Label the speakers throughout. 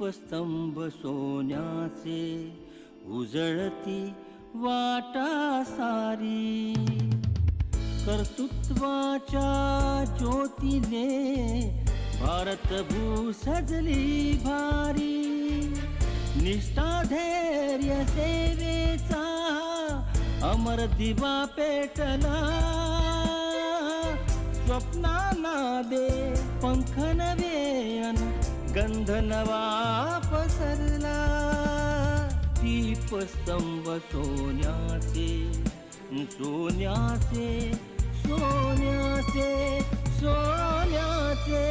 Speaker 1: दीपस्तंभ सोन्याचे उजळती वाटा सारी. कर्तृत्वाच्या ज्योतीने भारतभू सजली भारी. निष्ठा धैर्य सेवेचा अमर दिवा पेटला. स्वप्नाला दे पंख नवे अन गंध नवा पसरला दीपस्तंभ सोन्याचे सोन्याचे सोन्याचे. सोन्याचे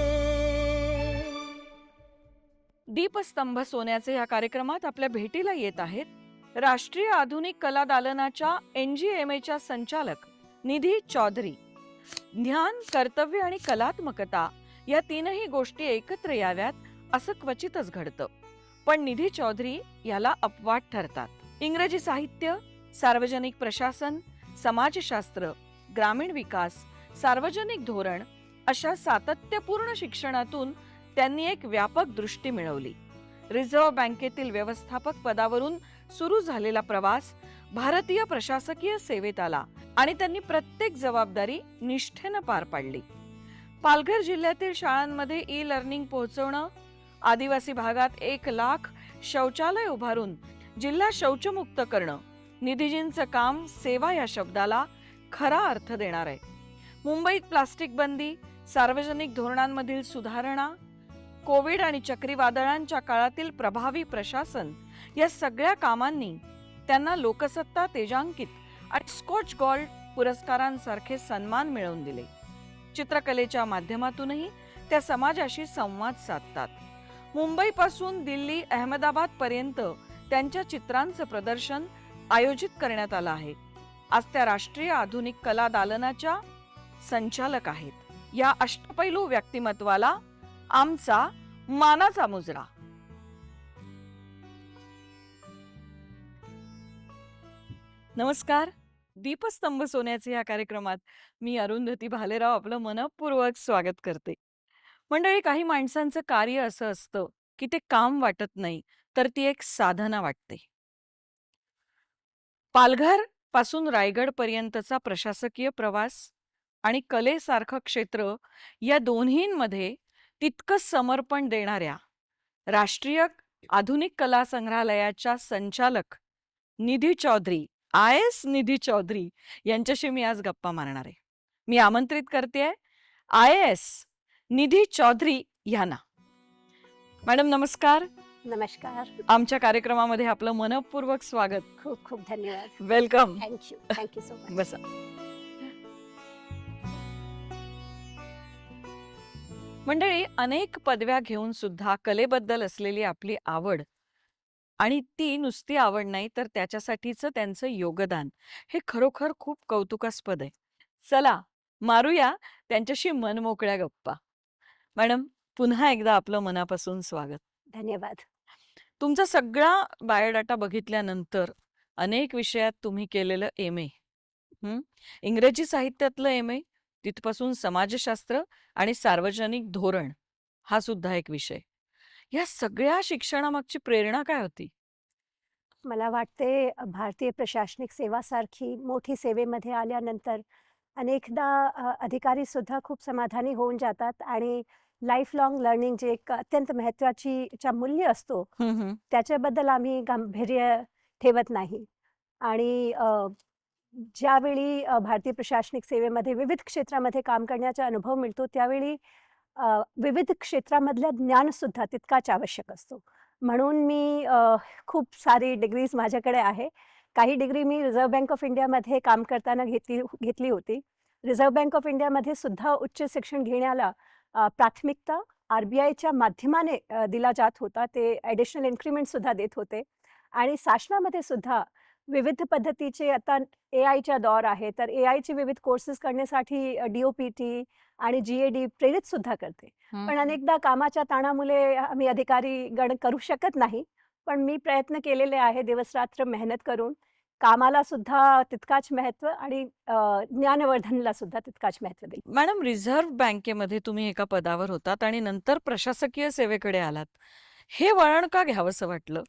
Speaker 2: दीपस्तंभ सोन्याचे या कार्यक्रमात आपल्या भेटीला येत आहेत राष्ट्रीय आधुनिक कला दालनाच्या एन जी एम एच्या संचालक निधी चौधरी. ज्ञान कर्तव्य आणि कलात्मकता या तीनही गोष्टी एकत्र याव्यात. असं क्वचितच घडतं. पण निधी चौधरी याला अपवाद ठरतात. इंग्रजी साहित्य सार्वजनिक प्रशासन समाजशास्त्र ग्रामीण विकास सार्वजनिक धोरण अशा सातत्यपूर्ण शिक्षणातून त्यांनी एक व्यापक दृष्टी मिळवली. रिझर्व्ह बँकेतील व्यवस्थापक पदावरून सुरू झालेला प्रवास भारतीय प्रशासकीय सेवेत आला आणि त्यांनी प्रत्येक जबाबदारी निष्ठेनं पार पाडली. पालघर जिल्ह्यातील शाळांमध्ये ई लर्निंग पोहोचवणं आदिवासी भागात एक लाख शौचालय उभारून जिल्हा शौचमुक्त करणं. निधीजींचं काम सेवा या शब्दाला खरा अर्थ देणार आहे. मुंबईत प्लास्टिक बंदी सार्वजनिक धोरणांमधील सुधारणा कोविड आणि चक्रीवादळांच्या काळातील प्रभावी प्रशासन या सगळ्या कामांनी त्यांना लोकसत्ता तेजांकित आणि स्कॉच गॉल्ड पुरस्कारांसारखे सन्मान मिळवून दिले. चित्रकलेच्या माध्यमातूनही त्या समाजाशी संवाद साधतात. मुंबईपासून दिल्ली अहमदाबाद पर्यंत त्यांच्या चित्रांचं प्रदर्शन आयोजित करण्यात आलं आहे. आज त्या राष्ट्रीय आधुनिक कला दालनाच्या संचालक आहेत. या अष्टपैलू व्यक्तिमत्वाला आमचा मानाचा मुजरा. नमस्कार. दीपस्तंभ सोन्याचे या कार्यक्रमात मी अरुंधती भालेराव आपलं मनपूर्वक स्वागत करते. मंडळी काही माणसांचं कार्य असं असतं की ते काम वाटत नाही तर ती एक साधना वाटते. पालघरपासून रायगड पर्यंतचा प्रशासकीय प्रवास आणि कलेसारखं क्षेत्र या दोन्हींमध्ये तितकंच समर्पण देणाऱ्या राष्ट्रीय आधुनिक कला संग्रहालयाच्या संचालक निधी चौधरी आय एस निधी चौधरी यांच्याशी मी आज गप्पा मारणार आहे. मी आमंत्रित करते आय एस निधी चौधरी यांना. मॅडम नमस्कार.
Speaker 3: नमस्कार.
Speaker 2: आमच्या कार्यक्रमामध्ये आपलं मनपूर्वक स्वागत.
Speaker 3: खूप खूप धन्यवाद.
Speaker 2: Welcome
Speaker 3: thank you thank you so much
Speaker 2: बसा. मंडळी अनेक पदव्या घेऊन सुद्धा कलेबद्दल असलेली आपली आवड आणि ती नुसती आवड नाही तर त्याच्यासाठीचं त्यांचं योगदान हे खरोखर खूप कौतुकास्पद आहे. चला मारूया त्यांच्याशी मनमोकळ्या गप्पा. मॅडम पुन्हा एकदा आपलं मनापासून स्वागत.
Speaker 3: धन्यवाद.
Speaker 2: तुमचा सगळा बायोडाटा बघितल्यानंतर अनेक विषयात तुम्ही केलेलं एम ए इंग्रजी साहित्यातलं एम ए तिथपासून समाजशास्त्र आणि सार्वजनिक धोरण हा सुद्धा एक विषय. या सगळ्या शिक्षणामागची प्रेरणा काय होती?
Speaker 3: मला वाटते भारतीय प्रशासनिक सेवासारखी मोठी सेवेमध्ये आल्यानंतर अनेकदा अधिकारी सुद्धा खूप समाधानी होऊन जातात आणि लाईफ लॉंग लर्निंग जे एक अत्यंत महत्वाची मूल्य असतो त्याच्याबद्दल आम्ही गांभीर्य ठेवत नाही. आणि अ, ज्यावेळी भारतीय प्रशासनिक सेवेमध्ये विविध क्षेत्रामध्ये काम करण्याचा अनुभव मिळतो त्यावेळी विविध क्षेत्रामधलं ज्ञान सुद्धा तितकाच आवश्यक असतो. म्हणून मी खूप सारी डिग्रीज माझ्याकडे आहे. काही डिग्री मी रिझर्व्ह बँक ऑफ इंडियामध्ये काम करताना घेतली घेतली होती. रिझर्व्ह बँक ऑफ इंडियामध्ये सुद्धा उच्च शिक्षण घेण्याला प्राथमिकता आर बी आयच्या माध्यमाने दिला जात होता. ते ॲडिशनल इन्क्रीमेंट सुद्धा देत होते. आणि शासनामध्ये सुद्धा विविध पद्धतीचे आता ए आयच्या दौर आहे तर ए आयचे विविध कोर्सेस करण्यासाठी डी ओ पी टी आणि जी ए डी प्रेरित सुद्धा करते. पण अनेकदा कामाच्या ताणामुळे आम्ही अधिकारी गण करू शकत नाही. पण मी प्रयत्न केलेले आहे दिवसरात्र मेहनत करून. कामाला सुद्धा तितकाच महत्त्व आणि ज्ञानवर्धनला सुद्धा तितकाच महत्त्व दिले
Speaker 2: मॅडम रिझर्व्ह बँकेमध्ये तुम्ही एका पदावर होतात आणि नंतर प्रशासकीय सेवेकडे आलात. हे वळण का घ्यावंसं वाटलं?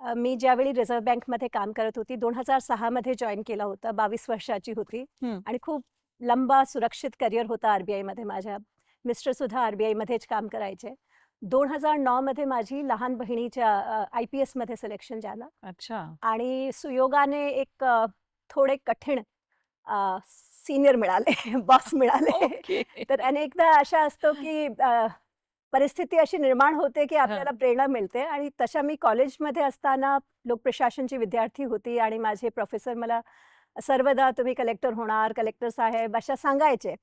Speaker 3: मी ज्यावेळी रिझर्व्ह बँकमध्ये काम करत होती दोन हजार सहा मध्ये जॉईन केलं होतं बावीस वर्षाची होती. आणि खूप लंबा सुरक्षित करिअर होता आरबीआयमध्ये माझ्या मिस्टर सुद्धा आरबीआय मध्येच काम करायचे. दोन हजार नऊ मध्ये माझी लहान बहिणीच्या आय पी एसमध्ये सिलेक्शन झालं.
Speaker 2: अच्छा.
Speaker 3: आणि सुयोगाने एक अ, थोडे कठीण सिनियर मिळाले बॉस मिळाले.
Speaker 2: ओके.
Speaker 3: तर अनेकदा अशा असतो की अ, परिस्थिती अशी निर्माण होते की आपल्याला प्रेरणा मिळते. आणि तशा मी कॉलेजमध्ये असताना लोकप्रशासनची विद्यार्थी होती आणि माझे प्रोफेसर मला सर्वदा तुम्ही कलेक्टर होणार कलेक्टर साहेब अशा सांगायचे.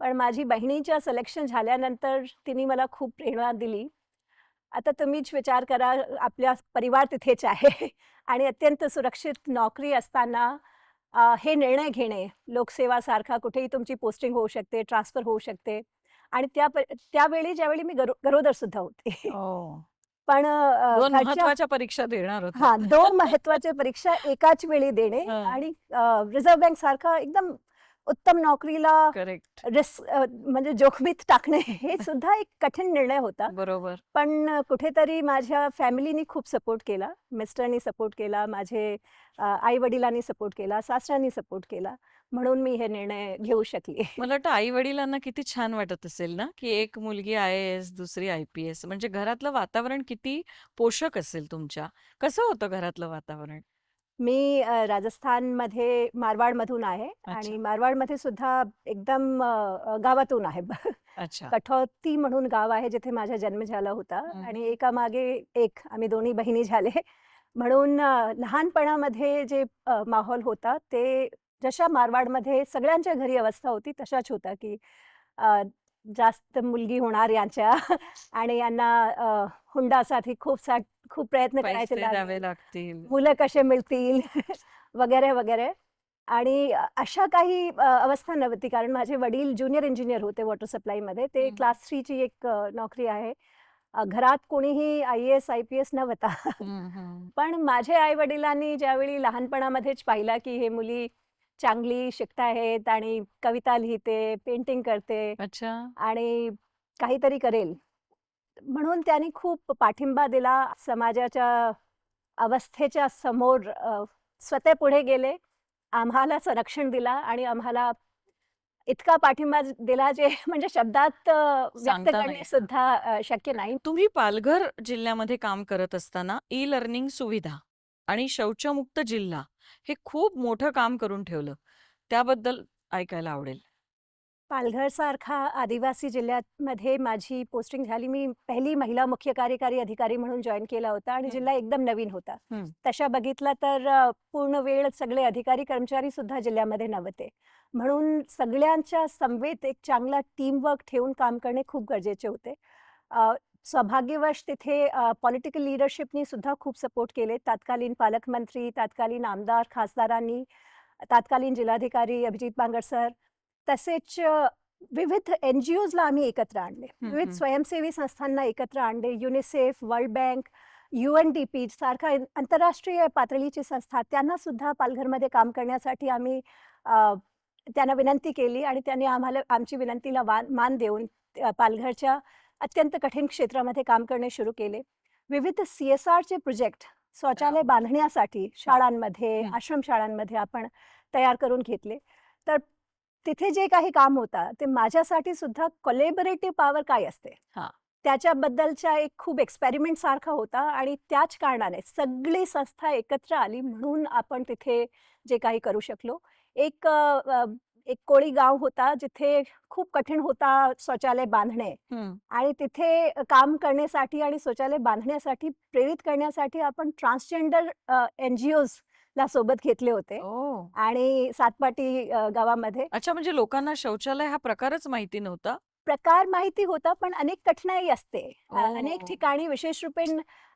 Speaker 3: पण माझी बहिणीच्या सिलेक्शन झाल्यानंतर तिने मला खूप प्रेरणा दिली. आता तुम्हीच विचार करा आपल्या परिवार तिथेच आहे आणि अत्यंत सुरक्षित नोकरी असताना हे निर्णय घेणे लोकसेवासारखा कुठेही तुमची पोस्टिंग होऊ शकते ट्रान्सफर होऊ शकते आणि त्या त्यावेळी ज्यावेळी मी गरो गरोदर सुद्धा होते.
Speaker 2: ओ
Speaker 3: पण
Speaker 2: महत्त्वाच्या परीक्षा देणार होता
Speaker 3: हा दोन महत्त्वाच्या परीक्षा एकाच वेळी देणे
Speaker 2: हा.
Speaker 3: आणि रिझर्व्ह बँक सारखा एकदम उत्तम नोकरीला
Speaker 2: करेक्ट.
Speaker 3: रिस्क म्हणजे जोखमीत टाकणे हे सुद्धा एक कठीण निर्णय होता.
Speaker 2: बरोबर.
Speaker 3: पण कुठेतरी माझ्या फॅमिलीनी खूप सपोर्ट केला. मिस्टरनी सपोर्ट केला. माझे आई वडिलांनी सपोर्ट केला. सासऱ्यांनी सपोर्ट केला. म्हणून मी हे निर्णय घेऊ शकली.
Speaker 2: मला वाटतं आई वडिलांना किती छान वाटत असेल ना की एक मुलगी आय एस दुसरी आय पी एस. म्हणजे घरातलं वातावरण किती पोषक असेल तुमच्या? कसं होतं घरातलं वातावरण?
Speaker 3: मी राजस्थानमध्ये मारवाडमधून आहे आणि
Speaker 2: अच्छा.
Speaker 3: मारवाडमध्ये सुद्धा एकदम गावातून आहे कठौती म्हणून गाव आहे जिथे माझा जन्म झाला होता. आणि एकामागे एक आम्ही दोन्ही बहिणी झाले म्हणून लहानपणामध्ये जे माहोल होता ते जशा मारवाडमध्ये सगळ्यांच्या घरी अवस्था होती तशाच होता की जास्त मुलगी होणार यांच्या आणि यांना हुंडासाठी खूप सा खूप प्रयत्न करायचे.
Speaker 2: द्यावे लागतील.
Speaker 3: मुलं कसे मिळतील? वगैरे वगैरे. आणि अशा काही अवस्था नव्हती. कारण माझे वडील ज्युनियर इंजिनियर होते वॉटर सप्लायमध्ये ते. क्लास थ्रीची एक नोकरी आहे. घरात कोणीही I S I P S नव्हता. पण माझे आई वडिलांनी ज्यावेळी लहानपणामध्येच पाहिला की हे मुली चांगली शिकताहेत आणि कविता लिहिते पेंटिंग करते
Speaker 2: अच्छा.
Speaker 3: आणि काहीतरी करेल म्हणून त्यांनी खूप पाठिंबा दिला समाजाच्या अवस्थेच्या समोर स्वतः पुढे गेले. आम्हाला संरक्षण दिला आणि आम्हाला इतका पाठिंबा दिला जे म्हणजे शब्दात व्यक्त करणे. सुद्धा शक्य नाही.
Speaker 2: तुम्ही पालघर जिल्ह्यामध्ये काम करत असताना ई लर्निंग सुविधा आणि शौचमुक्त जिल्हा हे खूप मोठं काम करून ठेवलं. त्याबद्दल ऐकायला आवडेल.
Speaker 3: पालघर सारखा आदिवासी जिल्ह्यामध्ये माझी पोस्टिंग झाली. मी पहिली महिला मुख्य कार्यकारी अधिकारी म्हणून जॉईन केला होता आणि. जिल्हा एकदम नवीन होता. तशा बघितला तर पूर्ण वेळ सगळे अधिकारी कर्मचारी सुद्धा जिल्ह्यामध्ये नव्हते. म्हणून सगळ्यांच्या समवेत एक चांगला टीमवर्क ठेवून काम करणे खूप गरजेचे होते. सौभाग्यवश तिथे पॉलिटिकल लिडरशिपनी सुद्धा खूप सपोर्ट केले. तत्कालीन पालकमंत्री तत्कालीन आमदार खासदारांनी तत्कालीन जिल्हाधिकारी अभिजित बांगर सर तसेच विविध एन जी ओजला आम्ही एकत्र आणले विविध. स्वयंसेवी संस्थांना एकत्र आणले UNICEF World Bank U N D P सारखा इन- आंतरराष्ट्रीय पातळीची संस्था त्यांना सुद्धा पालघरमध्ये काम करण्यासाठी आम्ही त्यांना विनंती केली आणि त्यांनी आम्हाला आमची विनंतीला मान देऊन पालघरच्या अत्यंत कठीण क्षेत्रामध्ये काम करणे सुरू केले विविध सी एस आरचे प्रोजेक्ट शौचालय. बांधण्यासाठी शाळांमध्ये. आश्रमशाळांमध्ये आपण तयार करून घेतले तर तिथे जे काही काम होता ते माझ्यासाठी सुद्धा कोलेबरेटिव्ह पॉवर काय असते
Speaker 2: हा.
Speaker 3: त्याच्याबद्दलच्या एक खूप एक्सपेरिमेंट सारखा होता आणि त्याच कारणाने सगळी संस्था एकत्र आली म्हणून आपण तिथे जे काही करू शकलो एक एक कोळी गाव होता जिथे खूप कठीण होता शौचालय बांधणे. आणि तिथे काम करण्यासाठी आणि शौचालय बांधण्यासाठी प्रेरित करण्यासाठी आपण ट्रान्सजेंडर एन जी ला सोबत घेतले होते
Speaker 2: ओ.
Speaker 3: आणि सातपाटी अ, गावामध्ये.
Speaker 2: अच्छा म्हणजे लोकांना शौचालय हा प्रकारच माहिती नव्हता?
Speaker 3: प्रकार माहिती होता पण अनेक कठीणाई असते. अ, अनेक
Speaker 2: ओ.
Speaker 3: ठिकाणी विशेष रूपे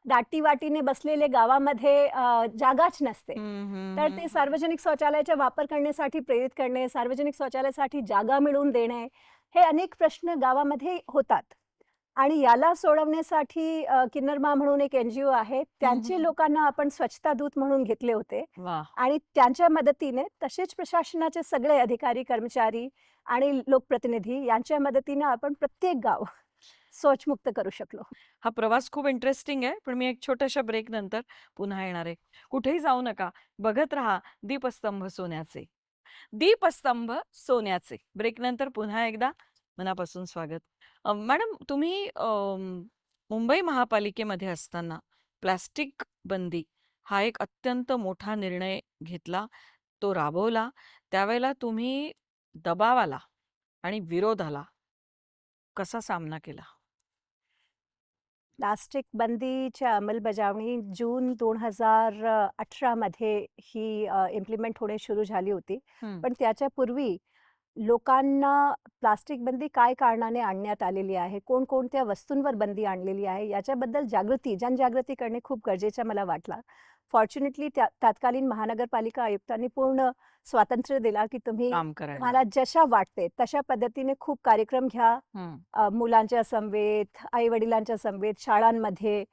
Speaker 3: दाटीवाटीने बसलेले गावामध्ये अ, जागाच नसते.
Speaker 2: हम्म, हम्म,
Speaker 3: तर
Speaker 2: हम्म.
Speaker 3: ते सार्वजनिक शौचालयाचा वापर करण्यासाठी प्रेरित करणे सार्वजनिक शौचालयासाठी जागा मिळवून देणे हे अनेक प्रश्न गावामध्ये होतात. आणि याला सोडवण्यासाठी किन्नरमा म्हणून एक एन जी ओ आहे. त्यांचे. लोकांना आपण स्वच्छता दूत म्हणून घेतले होते. आणि त्यांच्या मदतीने तसेच प्रशासनाचे सगळे अधिकारी कर्मचारी आणि लोकप्रतिनिधी यांच्या मदतीने आपण प्रत्येक गाव सोचमुक्त करू शकलो.
Speaker 2: हा प्रवास खूप इंटरेस्टिंग आहे पण मी एक छोट्याशा ब्रेक नंतर पुन्हा येणार आहे. कुठेही जाऊ नका. बघत राहा दीपस्तंभ सोन्याचे. दीपस्तंभ सोन्याचे. ब्रेक नंतर पुन्हा एकदा मनापासून स्वागत. अ, मॅडम तुम्ही अम, मुंबई महापालिकेमध्ये असताना प्लास्टिक बंदी हा एक अत्यंत मोठा निर्णय घेतला तो राबवला. त्यावेळेला तुम्ही दबाव आला आणि विरोध आला. कसा सामना केला?
Speaker 3: प्लास्टिक बंदीच्या अंमलबजावणी जून दोन हजार अठरामध्ये ही इम्प्लिमेंट होणे सुरू झाली होती. पण त्याच्यापूर्वी लोकांना प्लास्टिक बंदी काय कारणाने आणण्यात आलेली आहे? कोणकोणत्या वस्तूंवर बंदी आणलेली आहे? याच्याबद्दल जागृती जनजागृती करणे खूप गरजेचं मला वाटला. फॉर्च्युनेटली त्या तत्कालीन महानगरपालिका आयुक्तांनी पूर्ण स्वातंत्र्य दिला की तुम्ही मला जशा वाटते तशा पद्धतीने खूप कार्यक्रम घ्या. मुलांच्या समवेत आई वडिलांच्या समवेत शाळांमध्ये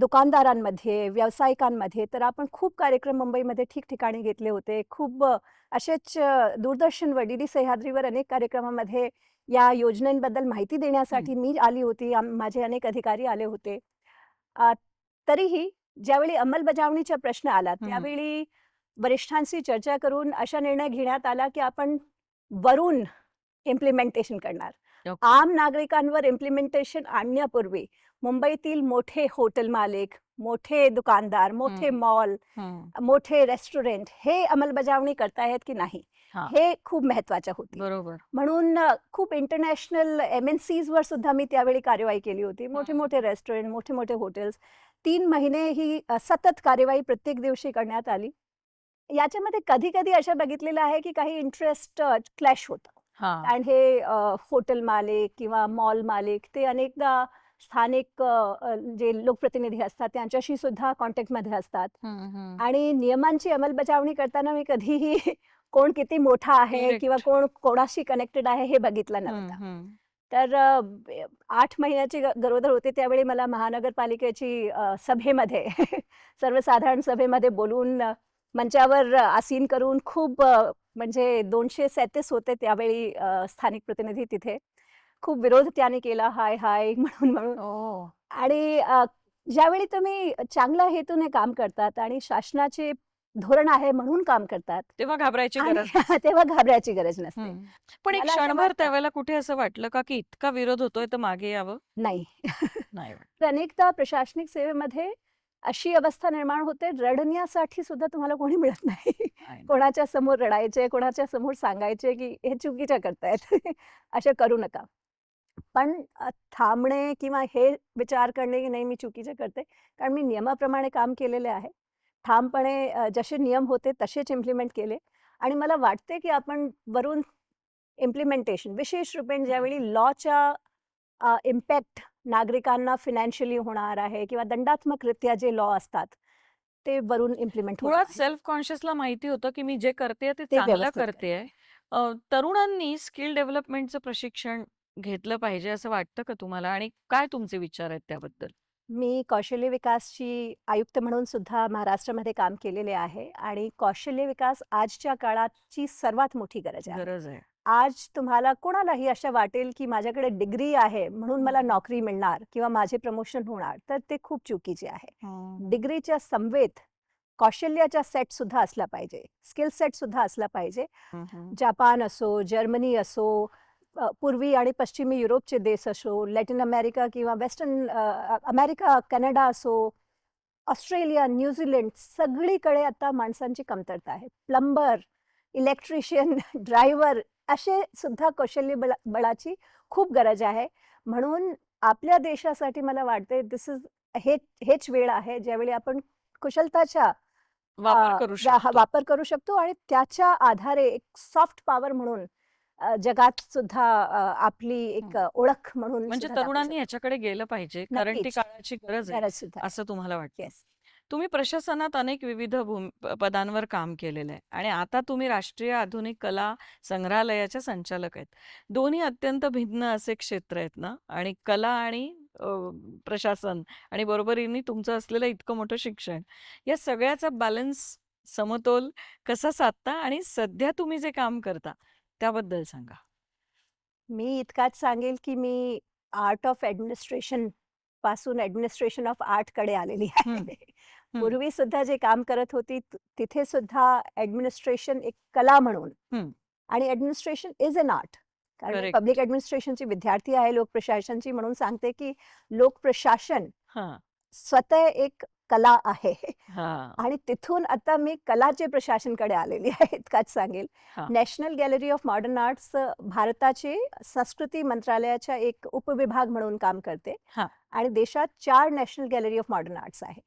Speaker 3: दुकानदारांमध्ये व्यावसायिकांमध्ये तर आपण खूप कार्यक्रम मुंबईमध्ये ठिकठिकाणी घेतले होते. खूप असेच दूरदर्शनवर डी डी सह्याद्रीवर अनेक कार्यक्रमामध्ये या योजनेबद्दल माहिती देण्यासाठी मी आली होती. माझे अनेक अधिकारी आले होते. तरीही ज्यावेळी अंमलबजावणीचा प्रश्न आला. त्यावेळी वरिष्ठांशी चर्चा करून असा निर्णय घेण्यात आला की आपण वरून इम्प्लिमेंटेशन करणार. आम नागरिकांवर इम्प्लिमेंटेशन आणण्यापूर्वी मुंबईतील मोठे हॉटेल मालिक मोठे दुकानदार मोठे. मॉल. मोठे रेस्टॉरंट हे अंमलबजावणी करतायत की नाही
Speaker 2: हा.
Speaker 3: खूप महत्वाचं होती
Speaker 2: बरोबर
Speaker 3: म्हणून खूप इंटरनॅशनल एम एन वर सुद्धा मी त्यावेळी कार्यवाही केली होती मोठे. मोठे रेस्टॉरंट मोठे मोठे हॉटेल्स तीन महिने ही सतत कार्यवाही प्रत्येक दिवशी करण्यात आली याच्यामध्ये कधी कधी असं बघितलेलं आहे की काही इंटरेस्ट क्लॅश होतं आणि हे हॉटेल मालिक किंवा मॉल मालिक ते अनेकदा स्थानिक जे लोकप्रतिनिधी असतात त्यांच्याशी सुद्धा कॉन्टॅक्टमध्ये असतात. आणि नियमांची अंमलबजावणी करताना मी कधीही कोण किती मोठा आहे. किंवा कोण कोणाशी कनेक्टेड आहे हे बघितलं नव्हतं. तर आठ महिन्याची गरोदर होते त्यावेळी मला महानगरपालिकेची सभेमध्ये सर्वसाधारण सभेमध्ये बोलून मंचावर आसीन करून खूप म्हणजे दोनशे सैतीस होते त्यावेळी स्थानिक प्रतिनिधी तिथे खूप विरोध त्याने केला हाय हाय म्हणून म्हणून
Speaker 2: ओ
Speaker 3: आणि ज्यावेळी तुम्ही चांगल्या हेतूने काम करतात आणि शासनाचे धोरण आहे म्हणून काम करतात
Speaker 2: तेव्हा घाबरायची गरज.
Speaker 3: तेव्हा घाबरायची गरज नसते.
Speaker 2: पण एक क्षणभर. त्यावेळेला कुठे असं वाटलं का की इतका विरोध होतोय तर मागे यावं
Speaker 3: नाही. तर अनेकदा प्रशासनिक सेवेमध्ये अशी अवस्था निर्माण होते रडण्यासाठी सुद्धा तुम्हाला कोणी मिळत नाही. कोणाच्या समोर रडायचे कोणाच्या समोर सांगायचे की हे चुकीचं करतायत असं करू नका पण थांबणे किंवा हे विचार करणे की नाही मी चुकीचं करते. कारण मी नियमाप्रमाणे काम केलेले आहे. ठामपणे जसे नियम होते तसेच इम्प्लिमेंट केले. आणि मला वाटते की आपण वरून इम्प्लिमेंटेशन विशेष रूपेण ज्यावेळी लॉच्या इम्पॅक्ट नागरिकांना फिनान्शियली होणार आहे किंवा दंडात्मकरित्या जे लॉ असतात ते वरून इम्प्लिमेंट
Speaker 2: मुळात सेल्फ कॉन्शियसला माहिती होतं की मी जे करते ते
Speaker 3: ते
Speaker 2: चांगलं करते तरुणांनी स्किल डेव्हलपमेंटचं प्रशिक्षण घेतलं पाहिजे असं वाटतं का तुम्हाला आणि काय तुमचे विचार आहेत त्याबद्दल
Speaker 3: मी कौशल्य विकासची आयुक्त म्हणून सुद्धा महाराष्ट्रामध्ये काम केलेले आहे आणि कौशल्य विकास आजच्या काळाची सर्वात मोठी गरज आहे
Speaker 2: गरज आहे
Speaker 3: आज तुम्हाला कोणालाही असं वाटेल की माझ्याकडे डिग्री आहे म्हणून मला. नोकरी मिळणार किंवा माझे प्रमोशन होणार तर ते खूप चुकीचे आहे. डिग्रीच्या समवेत कौशल्याचा सेट सुद्धा असला पाहिजे स्किल सेट सुद्धा असला पाहिजे. जपान असो जर्मनी असो पूर्वी आणि पश्चिमी युरोपचे देश असो लॅटिन अमेरिका किंवा वेस्टर्न अमेरिका कॅनडा असो ऑस्ट्रेलिया न्यूझीलंड सगळीकडे आता माणसांची कमतरता आहे. प्लंबर इलेक्ट्रिशियन ड्रायव्हर असे सुद्धा कौशल्य बला बळाची खूप गरज आहे. म्हणून आपल्या देशासाठी मला वाटते दिस इज हे हेच वेळ आहे ज्यावेळी आपण कुशलताच्या
Speaker 2: वापर करू शकतो.
Speaker 3: आणि त्याच्या आधारे एक सॉफ्ट पॉवर म्हणून जगात सुद्धा आपली एक ओळख म्हणून
Speaker 2: म्हणजे तरुणांनी याच्याकडे गेलं पाहिजे कारण ती. काळाची गरज. आहे असं तुम्हाला वाटतं? तुम्ही प्रशासनात अनेक विविध पदांवर काम केलेलं आहे आणि आता तुम्ही राष्ट्रीय आधुनिक कला संग्रहालयाच्या संचालक आहेत. दोन्ही अत्यंत भिन्न असे क्षेत्र आहेत ना? आणि कला आणि प्रशासन आणि बरोबरीने तुमचं असलेलं इतकं मोठं शिक्षण या सगळ्याचा बॅलन्स समतोल कसा साधता आणि सध्या तुम्ही जे काम करता त्याबद्दल सांगा
Speaker 3: मी इतकाच सांगेल की मी आर्ट ऑफ ॲडमिनिस्ट्रेशनपासून ॲडमिनिस्ट्रेशन ऑफ आर्टकडे आलेली आहे. पूर्वी सुद्धा जे काम करत होती तिथे सुद्धा ॲडमिनिस्ट्रेशन एक कला म्हणून. आणि ॲडमिनिस्ट्रेशन इज अन आर्ट कारण. पब्लिक ॲडमिनिस्ट्रेशनची विद्यार्थी आहे लोकप्रशासनची म्हणून सांगते की लोकप्रशासन
Speaker 2: हा
Speaker 3: स्वतः एक कला आहे आणि तिथून आता मी कलाचे प्रशासनकडे आलेली आहे इतकाच सांगेल. National Gallery of Modern Arts भारताचे संस्कृती मंत्रालयाच्या एक उपविभाग म्हणून काम करते. आणि देशात चार National Gallery of Modern Arts आहे.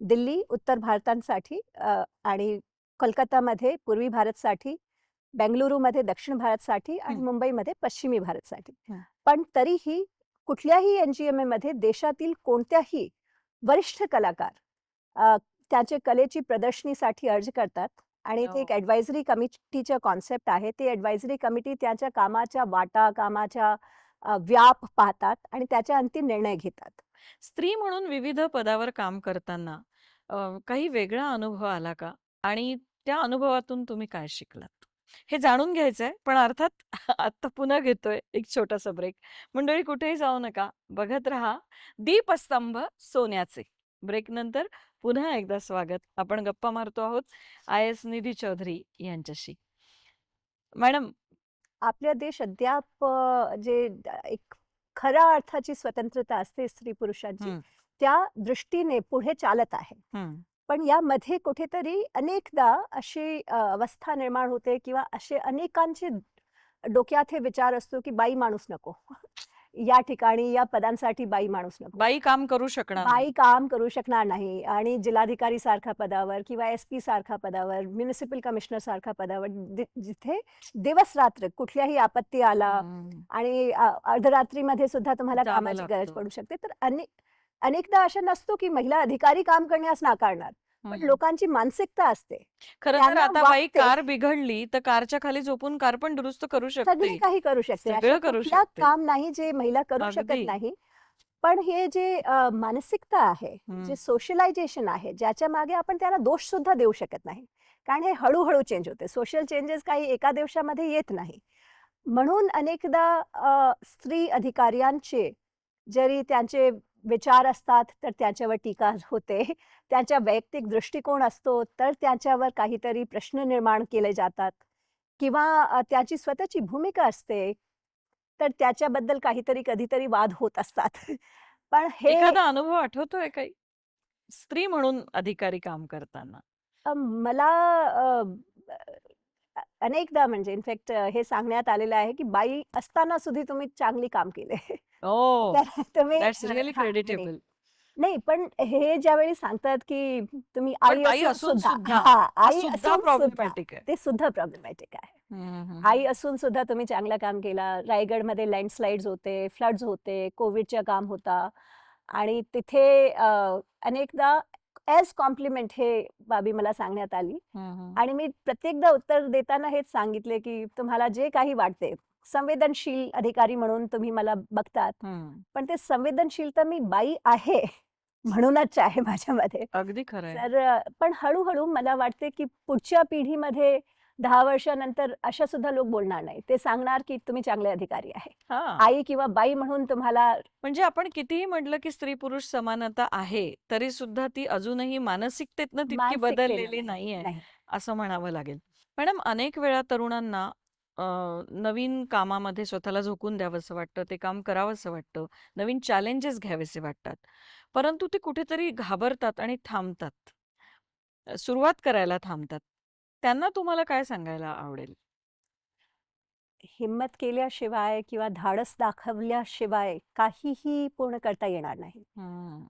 Speaker 3: दिल्ली उत्तर भारतांसाठी आणि कोलकातामध्ये पूर्वी भारतसाठी बेंगलुरूमध्ये दक्षिण भारतसाठी आणि. मुंबईमध्ये पश्चिमी भारतसाठी. पण तरीही कुठल्याही एन जी एममध्ये देशातील कोणत्याही वरिष्ठ कलाकार त्याचे कलेची प्रदर्शनीसाठी अर्ज करतात आणि ते एक. ॲडवायझरी कमिटीचं कॉन्सेप्ट आहे. ते ॲडवायझरी कमिटी त्याच्या कामाच्या वाटा कामाच्या व्याप पाहतात आणि त्याच्या अंतिम निर्णय घेतात.
Speaker 2: स्त्री म्हणून विविध पदावर काम करताना काही वेगळा अनुभव आला का? आणि त्या अनुभवातून तुम्ही काय शिकलात? हे जाणून घ्यायचंय पण अर्थात आता पुन्हा घेतोय एक छोटासा ब्रेक मंडळी कुठेही जाऊ नका. बघत राहा दीपस्तंभ सोन्याचे. ब्रेक नंतर पुन्हा एकदा स्वागत. आपण गप्पा मारतो आहोत आय एस निधी चौधरी यांच्याशी. मॅडम
Speaker 3: आपल्या देश अद्याप जे एक खऱ्या अर्थाची स्वतंत्रता असते स्त्री पुरुषांची. त्या दृष्टीने पुढे चालत आहे. पण यामध्ये कुठेतरी अनेकदा अशी अवस्था निर्माण होते किंवा असे अनेकांचे डोक्यात हे विचार असतो की बाई माणूस नको. या ठिकाणी या पदांसाठी बाई माणूस नको.
Speaker 2: बाई काम करू शकणार.
Speaker 3: बाई काम करू शकणार नाही. आणि जिल्हाधिकारी सारख्या पदावर किंवा एस पी सारख्या पदावर म्युनिसिपल कमिशनर सारख्या पदावर जिथे दिवस रात्र कुठल्याही आपत्ती आला आणि अ, अर्धरात्रीमध्ये सुद्धा तुम्हाला
Speaker 2: जावं
Speaker 3: कामाची गरज
Speaker 2: लागतं.
Speaker 3: पडू शकते. तर अनेक अनेकदा असं नसतो की महिला अधिकारी काम करण्यास नाकारणार. पण. लोकांची मानसिकता असते
Speaker 2: खरं तर
Speaker 3: त्यांना
Speaker 2: आता बाई
Speaker 3: वाटते.
Speaker 2: कार बिघडली तर कारच्या खाली झोपून कार पण दुरुस्त करू
Speaker 3: सगळे
Speaker 2: शकते
Speaker 3: काही करू शकते
Speaker 2: सगळं करू
Speaker 3: कुठलं
Speaker 2: शकते.
Speaker 3: काम नाही जे महिला करू शकत
Speaker 2: अगदी.
Speaker 3: नाही पण हे जे अ, मानसिकता आहे. जे सोशलायझेशन आहे ज्याच्या मागे आपण त्याला दोष सुद्धा देऊ शकत नाही कारण हे हळूहळू चेंज होते सोशल चेंजेस काही एका दिवसामध्ये येत नाही म्हणून अनेकदा अ, स्त्री अधिकाऱ्यांचे जरी त्यांचे विचार असतात तर त्याच्यावर टीका होते. त्यांचा वैयक्तिक दृष्टिकोन असतो तर त्याच्यावर काहीतरी प्रश्न निर्माण केले जातात. किंवा त्याची स्वतःची भूमिका असते तर त्याच्याबद्दल काहीतरी कधीतरी वाद होत असतात. पण हे
Speaker 2: एखादा अनुभव आठवतोय काही? स्त्री म्हणून अधिकारी काम करताना.
Speaker 3: मला अनेकदा म्हणजे इनफॅक्ट हे सांगण्यात आलेलं आहे की बाई असताना सुद्धा तुम्ही चांगली काम केले. तुम्ही नाही.
Speaker 2: क्रेडिटेबल
Speaker 3: नाही पण हे ज्यावेळी सांगतात की तुम्ही आई असून सुद्धा आई
Speaker 2: सुद्धा
Speaker 3: असून सुद्धा
Speaker 2: प्रॉब्लेमॅटिक आहे.
Speaker 3: ते सुद्धा प्रॉब्लेमॅटिक आहे. आई असून सुद्धा तुम्ही चांगलं काम केला. रायगडमध्ये लँडस्लाइड्स होते फ्लड्स होते कोविडच्या काम होता. आणि तिथे अनेकदा ॲज कॉम्प्लिमेंट हे बाबी मला सांगण्यात आली. आणि मी प्रत्येकदा उत्तर देताना हेच सांगितले की तुम्हाला जे काही वाटते संवेदनशील अधिकारी म्हणून तुम्ही मला बघतात. पण ते संवेदनशीलता मी बाई आहे म्हणूनच आहे माझ्यामध्ये
Speaker 2: अगदी खरं
Speaker 3: तर पण हळूहळू मला वाटते की पुढच्या पिढीमध्ये दहा वर्षानंतर अशा सुद्धा लोक बोलणार नाही ते सांगणार की तुम्ही चांगले अधिकारी आहे. आई किंवा बाई म्हणून तुम्हाला
Speaker 2: म्हणजे आपण कितीही म्हटलं की स्त्री पुरुष समानता आहे तरी सुद्धा ती अजूनही मानसिकतेतनं तितकी बदललेली
Speaker 3: नाही.
Speaker 2: नाहीये
Speaker 3: नाही.
Speaker 2: असं म्हणावं लागेल. मॅडम अनेक वेळा तरुणांना नवीन कामामध्ये स्वतःला झोकून द्यावंसं वाटतं ते काम करावंसं वाटतं नवीन चॅलेंजेस घ्यावेसे वाटतात. परंतु ते कुठेतरी घाबरतात आणि थांबतात. सुरुवात करायला थांबतात. त्यांना तुम्हाला काय सांगायला आवडेल
Speaker 3: हिंमत केल्याशिवाय किंवा धाडस दाखवल्याशिवाय काहीही पूर्ण करता येणार नाही.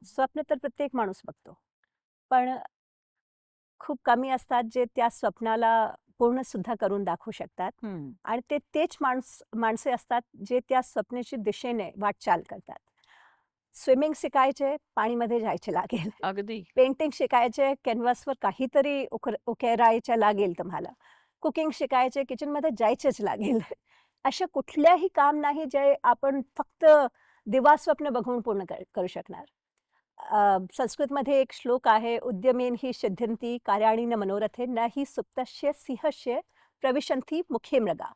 Speaker 3: स्वप्न तर प्रत्येक माणूस बघतो पण खूप कमी असतात जे त्या स्वप्नाला पूर्ण सुद्धा करून दाखवू शकतात. आणि ते तेच माणस माणसे असतात जे त्या स्वप्नाची दिशेने वाटचाल करतात स्विमिंग शिकायचे पाणीमध्ये जायचे लागेल.
Speaker 2: अगदी.
Speaker 3: पेंटिंग शिकायचे कॅनव्हासवर काहीतरी उकर उकेरायचे लागेल तुम्हाला. कुकिंग शिकायचे किचनमध्ये जायचेच लागेल. असे कुठल्याही काम नाही जे आपण फक्त दिवास्वप्न बघून पूर्ण कर करू शकणार. संस्कृतमध्ये एक श्लोक आहे उद्यमेन ही कार्याणी न मनोरथे न ही सुप्तस्य सिंहस्य प्रविशंती मुखे मृगा.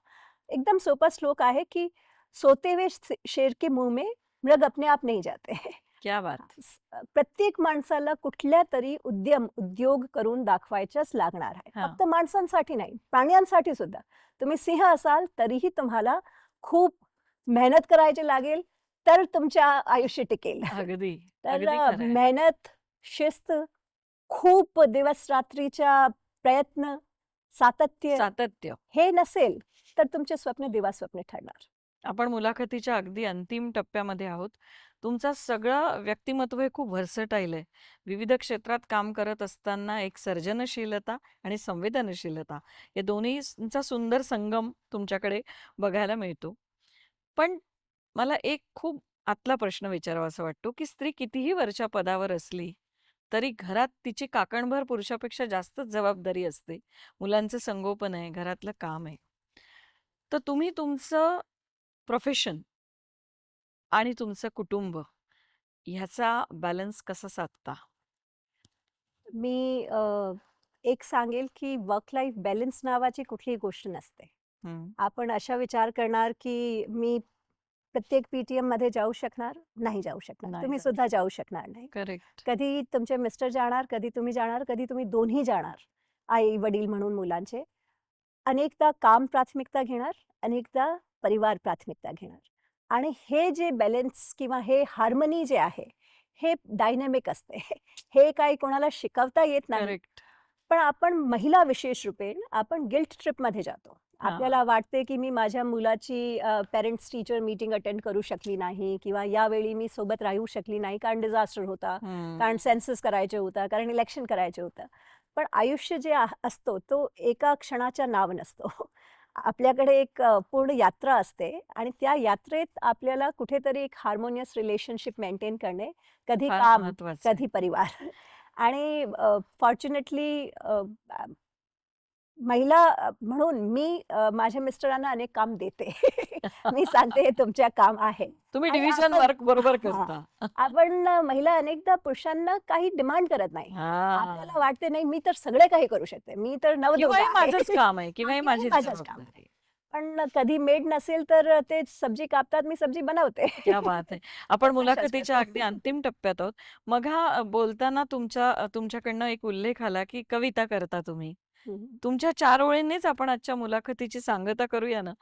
Speaker 3: एकदम सोपा श्लोक आहे की सोते हुए शेर के मुंह में मृग अपने आप नाही जाते.
Speaker 2: क्या बात
Speaker 3: प्रत्येक माणसाला कुठल्या तरी उद्यम उद्योग करून दाखवायच्याच लागणार आहे. फक्त माणसांसाठी नाही प्राण्यांसाठी सुद्धा. तुम्ही सिंह असाल तरीही तुम्हाला खूप मेहनत करायची लागेल तर तुमच्या आयुष्य टिकेल.
Speaker 2: अगदी
Speaker 3: तर. मेहनत शिस्त खूप दिवस रात्रीच्या प्रयत्न सातत्य
Speaker 2: सातत्य.
Speaker 3: हे नसेल तर तुमचे स्वप्न दिवा स्वप्न ठरणार.
Speaker 2: आपण मुलाखतीच्या अगदी अंतिम टप्प्यामध्ये आहोत. तुमचं सगळं व्यक्तिमत्व हे खूप व्हर्सटाईल आहे. विविध क्षेत्रात काम करत असताना एक सर्जनशीलता आणि संवेदनशीलता या दोन्हीचा सुंदर संगम तुमच्याकडे बघायला मिळतो. पण मला एक खूप आतला प्रश्न विचारावासा वाटतो की स्त्री कितीही वरच्या पदावर असली तरी घरात तिची काकणभर पुरुषापेक्षा जास्तच जबाबदारी असते. मुलांचं संगोपन आहे घरातलं काम आहे. तर तुम्ही तुमचं प्रोफेशन आणि तुमचं कुटुंब ह्याचा बॅलन्स कसा साधता?
Speaker 3: मी अ, एक सांगेल की वर्क लाईफ बॅलन्स नावाची कुठलीही गोष्ट नसते.
Speaker 2: हम्म,
Speaker 3: आपण अशा विचार करणार की मी प्रत्येक पीटीएममध्ये जाऊ शकणार नाही जाऊ शकणार.
Speaker 2: नाही
Speaker 3: तुम्ही
Speaker 2: जाऊ
Speaker 3: सुद्धा जाऊ शकणार. नाही.
Speaker 2: करेक्ट
Speaker 3: कधी तुमचे मिस्टर जाणार कधी तुम्ही जाणार कधी तुम्ही दोन्ही जाणार आई वडील म्हणून मुलांचे. अनेकदा काम प्राथमिकता घेणार अनेकदा परिवार प्राथमिकता घेणार. आणि हे जे बॅलन्स किंवा हे हार्मनी जे आहे हे डायनॅमिक असते. हे काही कोणाला शिकवता येत नाही. पण आपण महिला विशेष रूपे आपण गिल्ट ट्रिपमध्ये जातो. आपल्याला वाटते की मी माझ्या मुलाची पेरेंट्स टीचर मीटिंग अटेंड करू शकली नाही किंवा यावेळी मी सोबत राहू शकली नाही कारण डिझास्टर होता कारण सेन्सस करायचे होता कारण इलेक्शन करायचे होतं. पण आयुष्य जे असतो तो एका क्षणाच्या नाव नसतो. आपल्याकडे एक पूर्ण यात्रा असते आणि त्या यात्रेत आपल्याला कुठेतरी एक हार्मोनियस रिलेशनशिप मेंटेन करणे कधी काम कधी परिवार. आणि फॉर्च्युनेटली महिला म्हणून मी माझ्या मिस्टरांना अनेक काम देते. मी सांगते हे तुमच्या काम आहे.
Speaker 2: तुम्ही डिव्हिजन वर्क बरोबर. करता.
Speaker 3: आपण महिला अनेकदा पुरुषांना काही डिमांड करत नाही. आपल्याला वाटते नाही मी तर सगळे काही करू शकते. मी तर
Speaker 2: माझंच काम आहे किंवा माझीच
Speaker 3: काम
Speaker 2: आहे.
Speaker 3: पण कधी मेड नसेल तर ते सब्जी कापतात मी सब्जी बनवते.
Speaker 2: क्या बात आहे. आपण मुलाखतीच्या. अगदी अंतिम टप्प्यात आहोत. मग हा बोलताना तुमच्या तुमच्याकडनं एक उल्लेख आला की कविता करता तुम्ही. तुमच्या चार ओळींनीच आपण आजच्या मुलाखतीची सांगता करूया ना?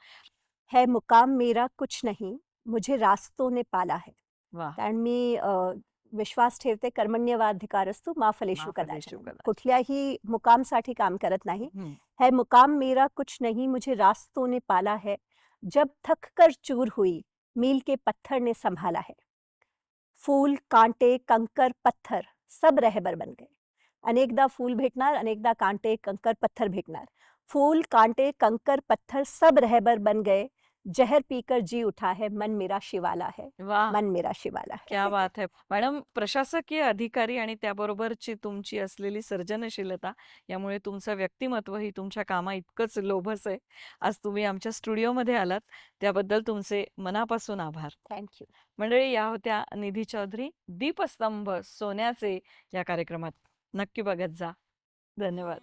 Speaker 3: है मुकाम मेरा कुछ नहीं मुझे रास्तों ने पाला है. कारण मी विश्वास ठेवते कर्मण्यवाधिकारस्तु मा फलेषु
Speaker 2: मा
Speaker 3: कदाचन. कुठल्याही मुकामसाठी काम करत नाही. है. मुकाम मेरा कुछ नहीं मुझे रास्तों ने पाला है. जब थक कर चूर हुई मील के पत्थर ने संभाला है. फूल कांटे कंकर पत्थर सब रहबर बन गए. अनेकदा फूल भेटणार अनेकदा कांटे कंकर पत्थर भेटणार. फूल कांटे कंकर पत्थर सब रहबर बन गए. जहर पीकर जी उठा है मन मेरा शिवाला है. मन मेरा शिवाला है.
Speaker 2: क्या बात आहे मॅडम प्रशासकीय अधिकारी आणि त्याबरोबरची तुमची असलेली सर्जनशीलता यामुळे तुमचं व्यक्तिमत्व ही तुमच्या कामा इतकंच लोभस आहे. आज तुम्ही आमच्या स्टुडिओमध्ये आलात. त्याबद्दल तुमचे मनापासून आभार.
Speaker 3: थँक्यू
Speaker 2: मंडळी या होत्या निधी चौधरी दीपस्तंभ सोन्याचे या कार्यक्रमात. नक्की बघत जा. धन्यवाद.